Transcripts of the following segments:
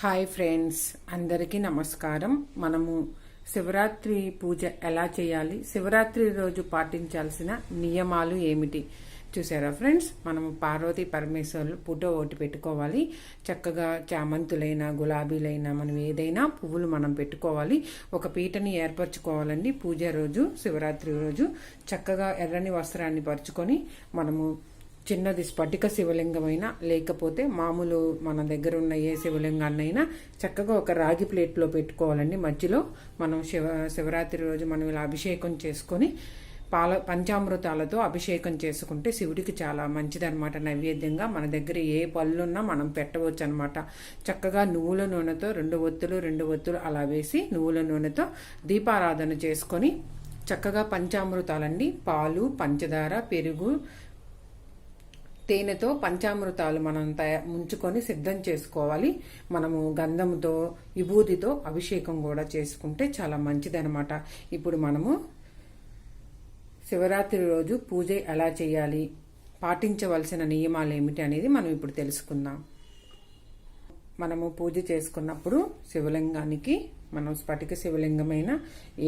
Hi friends అందరికీ నమస్కారం. మనము శివరాత్రి పూజ ఎలా చేయాలి శివరాత్రి రోజు పాటించాల్సిన నియమాలు ఏమిటి చూసారా ఫ్రెండ్స్? మనము పార్వతీ పరమేశ్వర్లు ఫోటో ఒకటి పెట్టుకోవాలి. చక్కగా చామంతులైనా గులాబీలైనా మనం ఏదైనా పువ్వులు మనం పెట్టుకోవాలి. ఒక పీటని ఏర్పరచుకోవాలండి పూజ రోజు శివరాత్రి రోజు. చక్కగా ఎర్రని వస్త్రాన్ని పరుచుకొని మనము చిన్నది స్ఫటిక శివలింగమైనా లేకపోతే మామూలు మన దగ్గర ఉన్న ఏ శివలింగాన్నైనా చక్కగా ఒక రాగి ప్లేట్లో పెట్టుకోవాలండి. మధ్యలో మనం శివ శివరాత్రి రోజు మనం ఇలా అభిషేకం చేసుకొని పాల పంచామృతాలతో అభిషేకం చేసుకుంటే శివుడికి చాలా మంచిదనమాట నైవేద్యంగా మన దగ్గర ఏ పళ్ళున్నా మనం పెట్టవచ్చు అనమాట చక్కగా నువ్వుల నూనెతో రెండు ఒత్తులు రెండు ఒత్తులు అలా వేసి నువ్వుల నూనెతో దీపారాధన చేసుకొని చక్కగా పంచామృతాలండి. పాలు పంచదార పెరుగు తేనెతో పంచామృతాలు మనం ముంచుకొని సిద్ధం చేసుకోవాలి. మనము గంధంతో విభూతితో అభిషేకం కూడా చేసుకుంటే చాలా మంచిదనమాట ఇప్పుడు మనము శివరాత్రి రోజు పూజ ఎలా చేయాలి పాటించవలసిన నియమాలు ఏమిటి అనేది మనం ఇప్పుడు తెలుసుకుందాం. మనము పూజ చేసుకున్నప్పుడు శివలింగానికి మనం స్ఫటిక శివలింగమైన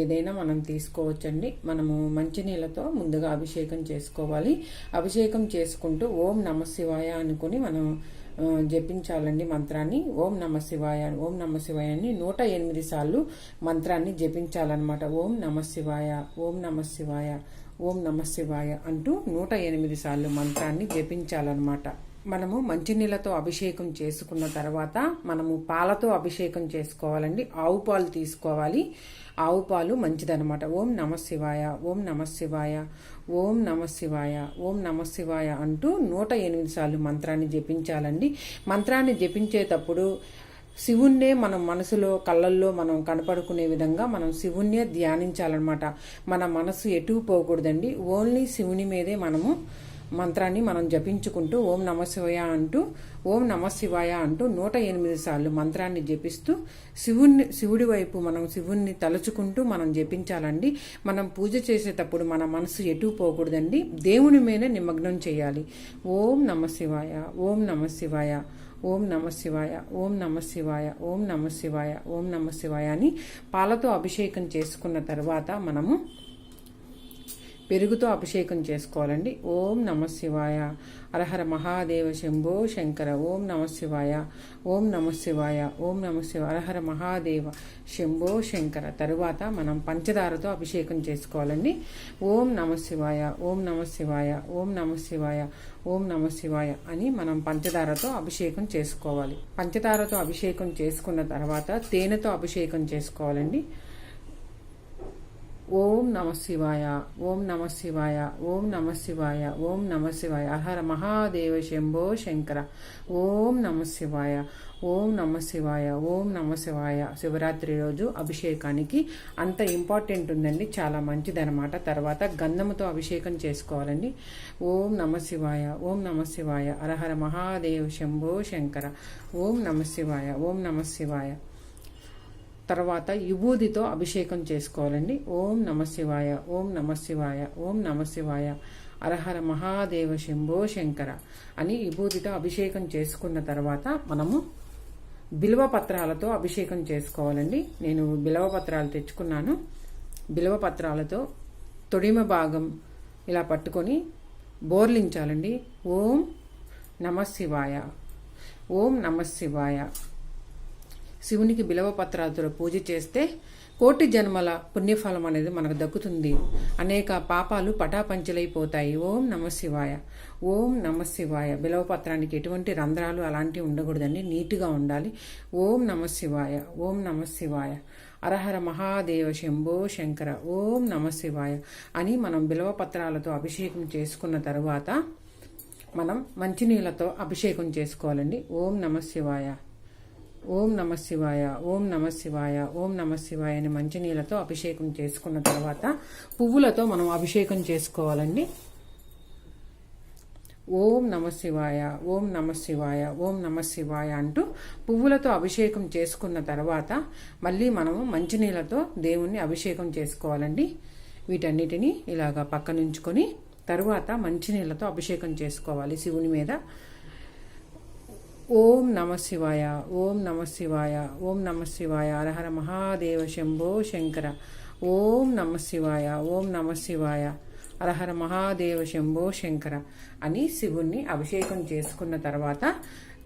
ఏదైనా మనం తీసుకోవచ్చండి. మనము మంచినీళ్ళతో ముందుగా అభిషేకం చేసుకోవాలి. అభిషేకం చేసుకుంటూ ఓం నమ శివాయ అనుకుని మనం జపించాలండి మంత్రాన్ని. ఓం నమ శివాయ ఓం నమ శివాయ అని నూట ఎనిమిది సార్లు మంత్రాన్ని జపించాలన్నమాట. ఓం నమ శివాయ ఓం నమ శివాయ ఓం నమ శివాయ అంటూ నూట ఎనిమిది సార్లు మంత్రాన్ని జపించాలన్నమాట. మనము మంచినీళ్ళతో అభిషేకం చేసుకున్న తర్వాత మనము పాలతో అభిషేకం చేసుకోవాలండి. ఆవు పాలు తీసుకోవాలి. ఆవు పాలు మంచిదనమాట ఓం నమ శివాయ ఓం నమ శివాయ ఓం నమ శివాయ ఓం నమ శివాయ అంటూ నూట ఎనిమిది సార్లు మంత్రాన్ని జపించాలండి. మంత్రాన్ని జపించేటప్పుడు శివుణ్ణే మనం మనసులో కళ్ళల్లో మనం కనపడుకునే విధంగా మనం శివుణ్ణే ధ్యానించాలన్నమాట. మన మనసు ఎటు పోకూడదండి. ఓన్లీ శివుని మీదే మనము మంత్రాన్ని మనం జపించుకుంటూ ఓం నమశివాయ అంటూ ఓం నమశివాయ అంటూ నూట ఎనిమిది సార్లు మంత్రాన్ని జపిస్తూ శివుణ్ణి శివుడి వైపు మనం శివుణ్ణి తలుచుకుంటూ మనం జపించాలండి. మనం పూజ చేసేటప్పుడు మన మనసు ఎటు పోకూడదండి. దేవుని మీద నిమగ్నం చేయాలి. ఓం నమశివాయ ఓం నమశివాయ ఓం నమ శివాయ ఓం నమ శివాయ ఓం నమ శివాయ ఓం నమ శివాయ అని పాలతో అభిషేకం చేసుకున్న తర్వాత మనము పెరుగుతో అభిషేకం చేసుకోవాలండి. ఓం నమ శివాయ. అరహర మహాదేవ శంభో శంకర. ఓం నమ శివాయ. ఓం నమ శివాయ. ఓం నమ శివ అరహర మహాదేవ శంభో శంకర. తరువాత మనం పంచదారతో అభిషేకం చేసుకోవాలండి. ఓం నమ శివాయ. ఓం నమ శివాయ. ఓం నమ శివాయ. ఓం నమ శివాయ అని మనం పంచదారతో అభిషేకం చేసుకోవాలి. పంచదారతో అభిషేకం చేసుకున్న తర్వాత తేనెతో అభిషేకం చేసుకోవాలండి. ఓం నమ శివాయ ఓం నమ శివాయ ఓం నమ శివాయ ఓం నమ శివాయ హర మహాదేవ శంభో శంకర ఓం నమ శివాయ ఓం నమ శివాయ ఓం నమ శివాయ శివరాత్రి రోజు అభిషేకానికి అంత ఇంపార్టెంట్ ఉందండి చాలా మంచిదనమాట తర్వాత గంధముతో అభిషేకం చేసుకోవాలండి ఓం నమ శివాయ ఓం నమ శివాయ హర మహాదేవ శంభో శంకర ఓం నమ శివాయ ఓం నమ శివాయ తర్వాత విభూదితో అభిషేకం చేసుకోవాలండి. ఓం నమ శివాయ ఓం నమ శివాయ ఓం నమ శివాయ అరహర మహాదేవ శంభో శంకర అని విభూతితో అభిషేకం చేసుకున్న తర్వాత మనము బిల్వ పత్రాలతో అభిషేకం చేసుకోవాలండి. నేను బిల్వ పత్రాలు తెచ్చుకున్నాను. బిల్వ పత్రాలతో తొడిమ భాగం ఇలా పట్టుకొని బోర్లించాలండి. ఓం నమ శివాయ ఓం నమ శివాయ. శివునికి బిలవ పత్రాలతో పూజ చేస్తే కోటి జన్మల పుణ్యఫలం అనేది మనకు దక్కుతుంది. అనేక పాపాలు పటాపంచలైపోతాయి. ఓం నమ శివాయ. ఓం నమ శివాయ. బిలవ పత్రానికి ఎటువంటి రంధ్రాలు అలాంటివి ఉండకూడదండి. నీట్గా ఉండాలి. ఓం నమ శివాయ. ఓం నమ శివాయ. అరహర మహాదేవ శంభో శంకర. ఓం నమ శివాయ అని మనం బిలవ పత్రాలతో అభిషేకం చేసుకున్న తర్వాత మనం మంచినీళ్ళతో అభిషేకం చేసుకోవాలండి. ఓం నమ శివాయ. ఓం నమ శివాయ ఓం నమ శివాయ ఓం నమ శివాయ అని మంచినీళ్ళతో అభిషేకం చేసుకున్న తర్వాత పువ్వులతో మనం అభిషేకం చేసుకోవాలండి. ఓం నమ శివాయ ఓం నమ శివాయ ఓం నమ శివాయ అంటూ పువ్వులతో అభిషేకం చేసుకున్న తర్వాత మళ్ళీ మనము మంచినీళ్ళతో దేవుణ్ణి అభిషేకం చేసుకోవాలండి. వీటన్నిటిని ఇలాగా పక్కనుంచుకొని తరువాత మంచినీళ్ళతో అభిషేకం చేసుకోవాలి శివుని మీద. ఓం నమ శివాయ ఓం నమ శివాయ ఓం నమ శివాయ హరహర మహాదేవ శంభో శంకర. ఓం నమ శివాయ ఓం నమ శివాయ హరహర మహాదేవ శంభో శంకర అని శివుణ్ణి అభిషేకం చేసుకున్న తర్వాత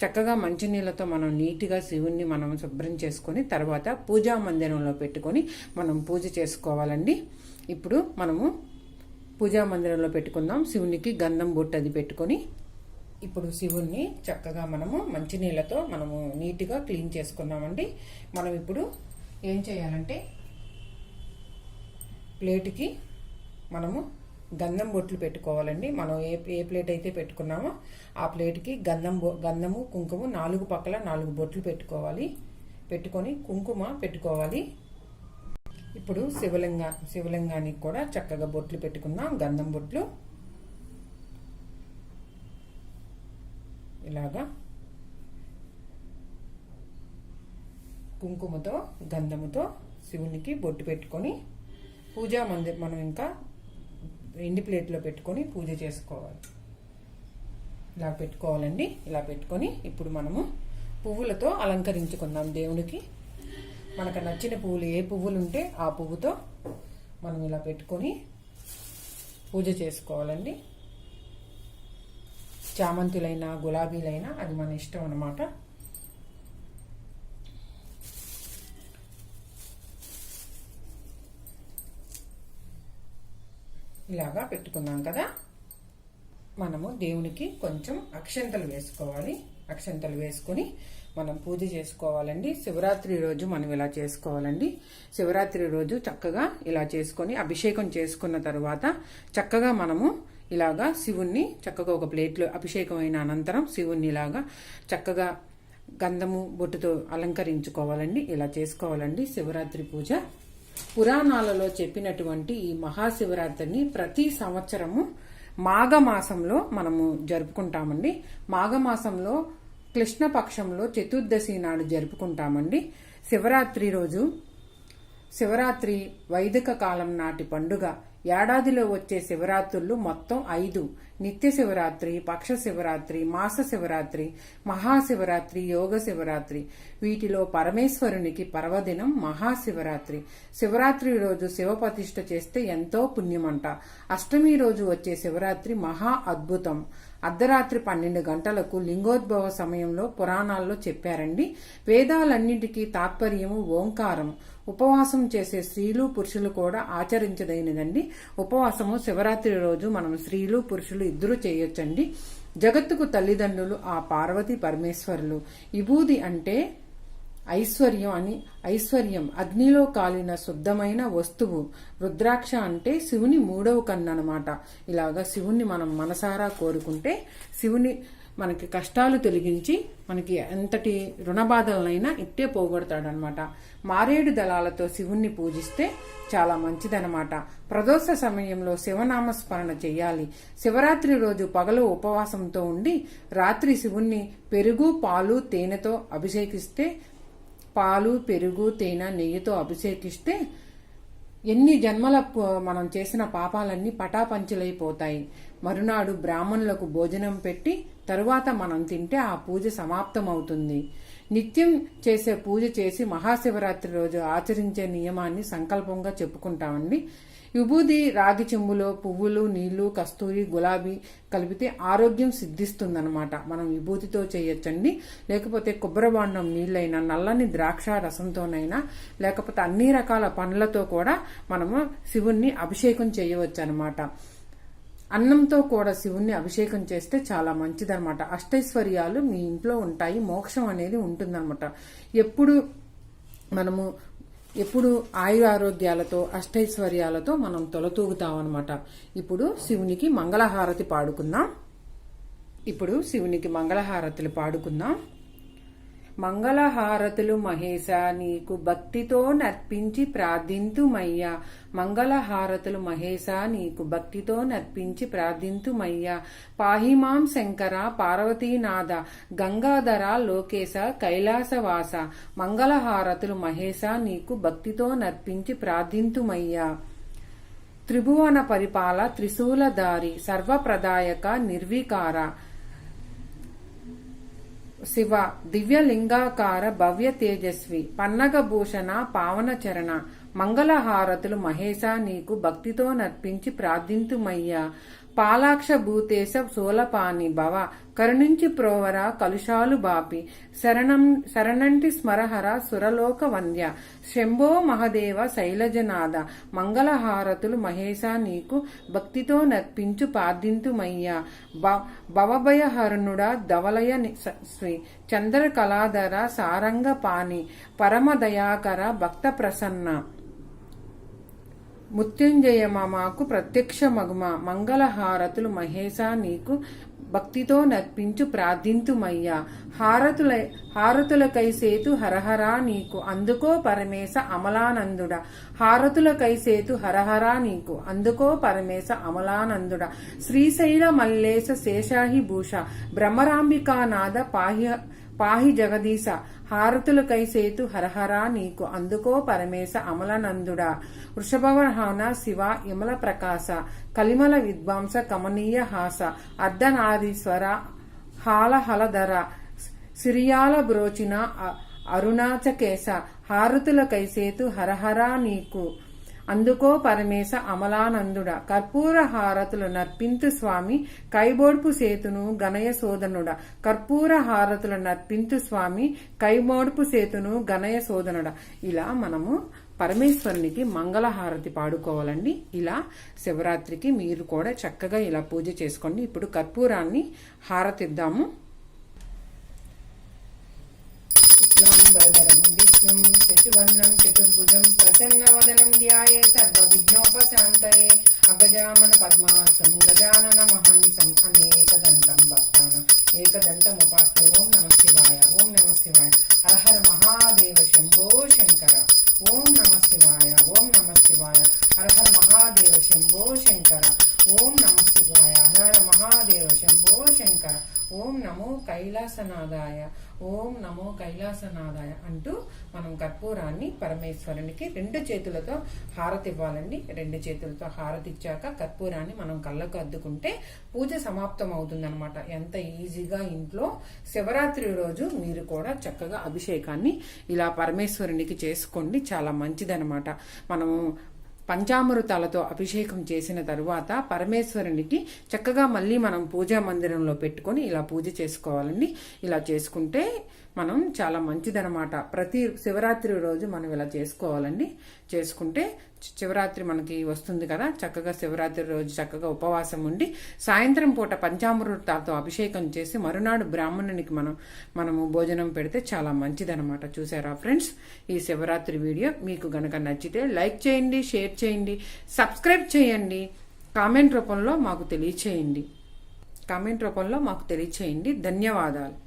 చక్కగా మంచినీళ్ళతో మనం నీట్గా శివుణ్ణి మనం శుభ్రం చేసుకొని తర్వాత పూజా మందిరంలో పెట్టుకొని మనం పూజ చేసుకోవాలండి. ఇప్పుడు మనము పూజా మందిరంలో పెట్టుకుందాం. శివునికి గంధం బొట్టు అది పెట్టుకొని ఇప్పుడు శివుణ్ణి చక్కగా మనము మంచినీళ్ళతో మనము నీట్గా క్లీన్ చేసుకున్నామండి. మనం ఇప్పుడు ఏం చేయాలంటే ప్లేట్కి మనము గంధం బొట్లు పెట్టుకోవాలండి. మనం ఏ ఏ ప్లేట్ అయితే పెట్టుకున్నామో ఆ ప్లేట్కి గంధం బొ గంధము కుంకుమ నాలుగు పక్కల నాలుగు బొట్లు పెట్టుకోవాలి. పెట్టుకొని కుంకుమ పెట్టుకోవాలి. ఇప్పుడు శివలింగ శివలింగానికి కూడా చక్కగా బొట్లు పెట్టుకుందాం. గంధం బొట్లు ఇలాగా కుంకుమతో గంధముతో శివునికి బొట్టు పెట్టుకొని పూజా మందిర్ మనం ఇంకా ఎండి ప్లేట్లో పెట్టుకొని పూజ చేసుకోవాలి. ఇలా పెట్టుకోవాలండి. ఇలా పెట్టుకొని ఇప్పుడు మనము పువ్వులతో అలంకరించుకుందాం దేవునికి. మనకు నచ్చిన పువ్వులు ఏ పువ్వులు ఉంటే ఆ పువ్వుతో మనం ఇలా పెట్టుకొని పూజ చేసుకోవాలండి. చామంతులైనా గులాబీలైనా అది మన ఇష్టం అనమాట ఇలాగా పెట్టుకున్నాం కదా. మనము దేవునికి కొంచెం అక్షంతలు వేసుకోవాలి. అక్షంతలు వేసుకొని మనం పూజ చేసుకోవాలండి. శివరాత్రి రోజు మనం ఇలా చేసుకోవాలండి. శివరాత్రి రోజు చక్కగా ఇలా చేసుకొని అభిషేకం చేసుకున్న తర్వాత చక్కగా మనము ఇలాగా శివుణ్ణి చక్కగా ఒక ప్లేట్లో అభిషేకం అయిన అనంతరం శివుణ్ణి ఇలాగా చక్కగా గంధము బొట్టుతో అలంకరించుకోవాలండి. ఇలా చేసుకోవాలండి. శివరాత్రి పూజ. పురాణాలలో చెప్పినటువంటి ఈ మహాశివరాత్రిని ప్రతి సంవత్సరము మాఘమాసంలో మనము జరుపుకుంటామండి. మాఘమాసంలో కృష్ణపక్షంలో చతుర్దశి నాడు జరుపుకుంటామండి. శివరాత్రి రోజు శివరాత్రి వైదిక కాలం నాటి పండుగ ఏడాదిలో వచ్చే శివరాత్రులు మొత్తం ఐదు. నిత్య శివరాత్రి పక్ష శివరాత్రి మాస శివరాత్రి మహాశివరాత్రి యోగ శివరాత్రి. వీటిలో పరమేశ్వరునికి పర్వదినం మహాశివరాత్రి శివరాత్రి. రోజు శివప్రతిష్ఠ చేస్తే ఎంతో పుణ్యమంట. అష్టమి రోజు వచ్చే శివరాత్రి మహా అద్భుతం. అర్ధరాత్రి పన్నెండు గంటలకు లింగోద్భవ సమయంలో పురాణాల్లో చెప్పారండి. వేదాలన్నింటికీ తాత్పర్యము ఓంకారం. ఉపవాసం చేసే స్త్రీలు పురుషులు కూడా ఆచరించదైనదండి ఉపవాసము శివరాత్రి రోజు మనం స్త్రీలు పురుషులు ఇద్దరు చేయొచ్చండి. జగత్తుకు తల్లిదండ్రులు ఆ పార్వతి పరమేశ్వరులు. విభూది అంటే ఐశ్వర్యం అని ఐశ్వర్యం అగ్నిలో కాలిన శుద్ధమైన వస్తువు. రుద్రాక్ష అంటే శివుని మూడవ కన్ను అనమాట ఇలాగా శివుణ్ణి మనం మనసారా కోరుకుంటే శివుని మనకి కష్టాలు తొలగించి మనకి ఎంతటి రుణబాధలనైనా ఇట్టే పోగొడతాడనమాట. మారేడు దళాలతో శివుణ్ణి పూజిస్తే చాలా మంచిదనమాట. ప్రదోష సమయంలో శివనామస్మరణ చేయాలి. శివరాత్రి రోజు పగలు ఉపవాసంతో ఉండి రాత్రి శివుణ్ణి పెరుగు పాలు తేనెతో అభిషేకిస్తే పాలు పెరుగు తేనె నెయ్యితో అభిషేకిస్తే ఎన్ని జన్మల మనం చేసిన పాపాలన్నీ పటాపంచలైపోతాయి. మరునాడు బ్రాహ్మణులకు భోజనం పెట్టి తరువాత మనం తింటే ఆ పూజ సమాప్తమవుతుంది. నిత్యం చేసే పూజ చేసి మహాశివరాత్రి రోజు ఆచరించే నియమాన్ని సంకల్పంగా చెప్పుకుంటామండి విభూది రాగి చెంబులో పువ్వులు నీళ్ళు కస్తూరి గులాబీ కలిపితే ఆరోగ్యం సిద్ధిస్తుందనమాట మనం విభూతితో చేయొచ్చండి. లేకపోతే కొబ్బరిబాండం నీళ్ళైనా నల్లని ద్రాక్ష రసంతోనైనా లేకపోతే అన్ని రకాల పండ్లతో కూడా మనము శివుణ్ణి అభిషేకం చేయవచ్చు అనమాట అన్నంతో కూడా శివుణ్ణి అభిషేకం చేస్తే చాలా మంచిదనమాట అష్టైశ్వర్యాలు మీ ఇంట్లో ఉంటాయి మోక్షం అనేది ఉంటుందన్నమాట. ఎప్పుడు మనము ఎప్పుడు ఆయు ఆరోగ్యాలతో అష్టైశ్వర్యాలతో మనం తొలతూగుతాం అనమాట ఇప్పుడు శివునికి మంగళహారతి పాడుకుందాం. ఇప్పుడు శివునికి మంగళహారతులు పాడుకుందాం. మంగళహారతులు మహేశ నీకు భక్తితో నర్పించి ప్రార్థింతుమయ్యా. మంగళహారతులు మహేశ నీకు భక్తితో నర్పించి ప్రార్థింతుమయ్యా. పాహిమాం శంకర పార్వతీనాథ గంగాధర లోకేశ కైలాసవాస మంగళహారతులు మహేశ నీకు భక్తితో నర్పించి ప్రార్థింతుమయ్యా. త్రిభువన పరిపాల త్రిశూలధారి సర్వప్రదాయక నిర్వికార శివ దివ్యలింగాకార భవ్య తేజస్వి పన్నగభూషణ పావన చరణ మంగళహారతులు మహేశ నీకు భక్తితో నర్పించి ప్రార్థింతుమయ్యా. పాలాక్ష భూతేశ సోలపాని భవ కరుణించి ప్రోవర కలుషాలు బాపి శరణం శరణంటి స్మరహర సురలోక వంద్య శంభో మహదేవ శైలజనాథ మంగళహారతులు మహేశ నీకు భక్తితో నర్పించు పార్థింతుమయ్యా. భవభయహరుణుడ ధవలయ శ్రీ చంద్ర కళాధర సారంగ పాని పరమ దయాకర భక్త ప్రసన్న మృత్యుంజయ మాకు ప్రత్యక్ష మగుమ. మంగళహారతులు మహేశ నీకు భక్తితో నర్పించు ప్రార్థింతుమయ్యా. హారతుల హారతులకై సేతు హరహరా నీకు. అందుకో పరమేశ అమలానందుడ. హారతులకై సేతు హరహరా నీకు. అందుకో పరమేశ అమలానందుడ. శ్రీశైల మల్లేశ శేషాహి భూష. భ్రమరాంబికానాథ పాహ్య పాహి జగదీశ హారతులకై సేతు హరహరా నీకు అందుకో పరమేశ అమలనందుడా. వృషభవహన శివ యమల ప్రకాశ కలిమల విద్వాంస కమనీయ హాస అర్ధనారీశ్వర హాలహలధర సిరియాల బ్రోచిన అరుణాచకేశ హారతులకై సేతు హరహరా నీకు అందుకో పరమేశ అమలానందుడ. కర్పూర హారతులు నర్పింతు స్వామి కైబోడ్పు సేతును గణయ సోదనుడ. కర్పూర హారతులు నర్పింతు స్వామి కైబోడ్పు సేతును గణయ సోదనుడ. ఇలా మనము పరమేశ్వరునికి మంగళహారతి పాడుకోవాలండి. ఇలా శివరాత్రికి మీరు కూడా చక్కగా ఇలా పూజ చేసుకోండి. ఇప్పుడు కర్పూరాన్ని హారతిద్దాము. ఇస్లాం విష్ణుం శశివర్ణం చతుర్భుజం ప్రసన్నవదనం ధ్యాయే సర్వవిఘ్నోపశాంతయే అగజామన పద్మార్థం గజానన మహానిసం అనేకదంతం భక్తాన ఏకదంతముపాస్తే ఓం నమ శివాయ ఓం నమ శివాయ హర హర మహాదేవ శంభో శంకర ఓం నమ శివాయ ఓం నమ శివాయ హర హర మహాదేవ శంభో శంకర ఓం నమ శివాయ హర మహాదేవ శంభో శంకర. ఓం నమో కైలాసనాథాయ. ఓం నమో కైలాసనాథాయ అంటూ మనం కర్పూరాన్ని పరమేశ్వరునికి రెండు చేతులతో హారతి ఇవ్వాలండి రెండు చేతులతో హారతి ఇచ్చాక కర్పూరాన్ని మనం కళ్ళకు అద్దుకుంటే పూజ సమాప్తం అవుతుందన్నమాట ఎంత ఈజీగా ఇంట్లో శివరాత్రి రోజు మీరు కూడా చక్కగా అభిషేకాన్ని ఇలా పరమేశ్వరునికి చేసుకోండి. చాలా మంచిదనమాట మనము పంచామృతాలతో అభిషేకం చేసిన తరువాత పరమేశ్వరునికి చక్కగా మళ్ళీ మనం పూజా మందిరంలో పెట్టుకొని ఇలా పూజ చేసుకోవాలండి. ఇలా చేసుకుంటే మనం చాలా మంచిదనమాట ప్రతి శివరాత్రి రోజు మనం ఇలా చేసుకోవాలండి. చేసుకుంటే శివరాత్రి మనకి వస్తుంది కదా చక్కగా శివరాత్రి రోజు చక్కగా ఉపవాసం ఉండి సాయంత్రం పూట పంచామృతాలతో అభిషేకం చేసి మరునాడు బ్రాహ్మణునికి మనం మనము భోజనం పెడితే చాలా మంచిదనమాట చూసారా ఫ్రెండ్స్? ఈ శివరాత్రి వీడియో మీకు గనక నచ్చితే లైక్ చేయండి షేర్ చేయండి సబ్స్క్రైబ్ చేయండి. కామెంట్ రూపంలో మాకు తెలియచేయండి. కామెంట్ రూపంలో మాకు తెలియచేయండి. ధన్యవాదాలు.